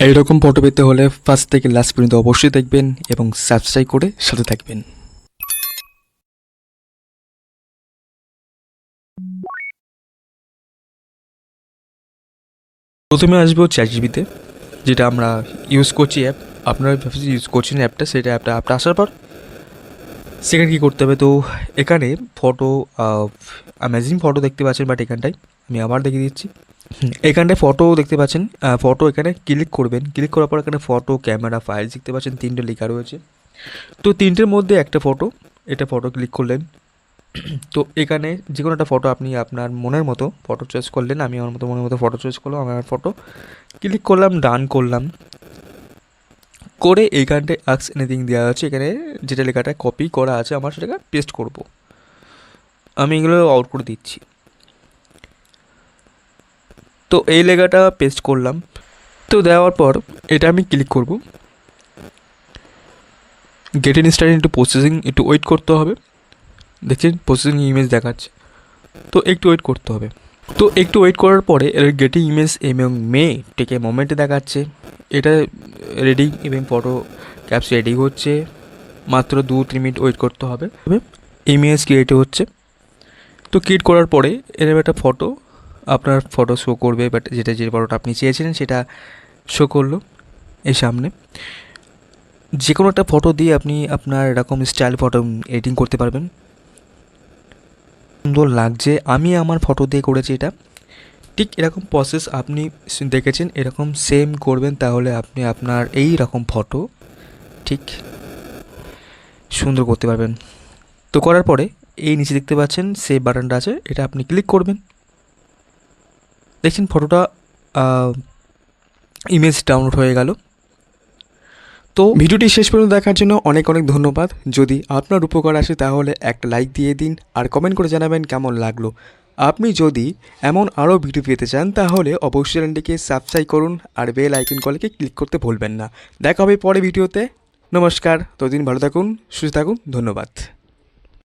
এইরকম ফটো পেতে হলে ফার্স্ট থেকে লাস্ট পর্যন্ত অবশ্যই দেখবেন এবং সাবস্ক্রাইব করে সাথে থাকবেন। প্রথমে আসব চ্যাটজিবিতে যেটা আমরা ইউজ করছি অ্যাপ আপনারা ভাবছি ইউজ করছেন অ্যাপটা সেটা অ্যাপটা অ্যাপটা আসার পর সেখানে কী করতে হবে? তো এখানে ফটো অ্যামেজিং ফটো দেখতে পাচ্ছেন বাট এখানটায় আমি আবার দেখিয়ে দিচ্ছি। এখানটায় ফটো দেখতে পাচ্ছেন ফটো এখানে ক্লিক করবেন। ক্লিক করার পর এখানে ফটো ক্যামেরা ফাইল দেখতে পাচ্ছেন, তিনটে লেখা রয়েছে। তো তিনটের মধ্যে একটা ফটো এটা ফটো ক্লিক করলেন। তো এখানে যে কোনো একটা ফটো আপনি আপনার মনের মতো ফটো চয়েস করলেন, আমি আমার মতো মনের মতো ফটো চয়েস করলাম আমার ফটো ক্লিক করলাম ডান করলাম। করে এইখানটায় আক্স এনিথিং দেওয়া আছে, এখানে যেটা লেখাটা কপি করা আছে, আমার সেটাকে পেস্ট করব। আমি এগুলো আউট করে দিচ্ছি। তো এই লেখাটা পেস্ট করলাম। তো দেওয়ার পর এটা আমি ক্লিক করব। গেট ইন স্টার্ট একটু প্রসেসিং একটু ওয়েট করতে হবে। দেখছেন প্রসেসিং ইমেজ দেখাচ্ছে। তো একটু ওয়েট করতে হবে। তো একটু ওয়েট করার পরে এর গেটিং ইমেজ এবং মে টেকে মোমেন্টে দেখাচ্ছে। এটা রেডি এবং ফটো ক্যাপস রেডি হচ্ছে। মাত্র দু, তিন মিনিট ওয়েট করতে হবে। ইমেজ ক্রিয়েট হচ্ছে। তো ক্রিয়েট করার পরে এরকম একটা ফটো আপনার ফটো শো করবে বাট যেটা যে ফটোটা আপনি চেয়েছিলেন সেটা শো করল এই সামনে। যে কোনো একটা ফটো দিয়ে আপনি আপনার এরকম স্টাইল ফটো এডিটিং করতে পারবেন। সুন্দর লাগছে। আমি আমার ফটো দিয়ে করেছি এটা। ঠিক এরকম প্রসেস আপনি দেখেছেন, এরকম সেম করবেন তাহলে আপনি আপনার এই রকম ফটো ঠিক সুন্দর করতে পারবেন। তো করার পরে এই নিচে দেখতে পাচ্ছেন সেভ বাটনটা আছে, এটা আপনি ক্লিক করবেন। দেখছেন ফটোটা ইমেজ ডাউনলোড হয়ে গেল। তো ভিডিওটি শেষ পর্যন্ত দেখার জন্য অনেক অনেক ধন্যবাদ। যদি আপনার উপকার আসে তাহলে একটা লাইক দিয়ে দিন আর কমেন্ট করে জানাবেন কেমন লাগল। আপনি যদি এমন আরও ভিডিও পেতে চান তাহলে অবশ্যই চ্যানেলটিকে সাবস্ক্রাইব করুন আর বেল আইকন কলকে ক্লিক করতে ভুলবেন না। দেখা হবে পরে ভিডিওতে নমস্কার, ততদিন ভালো থাকুন, সুস্থ থাকুন, ধন্যবাদ।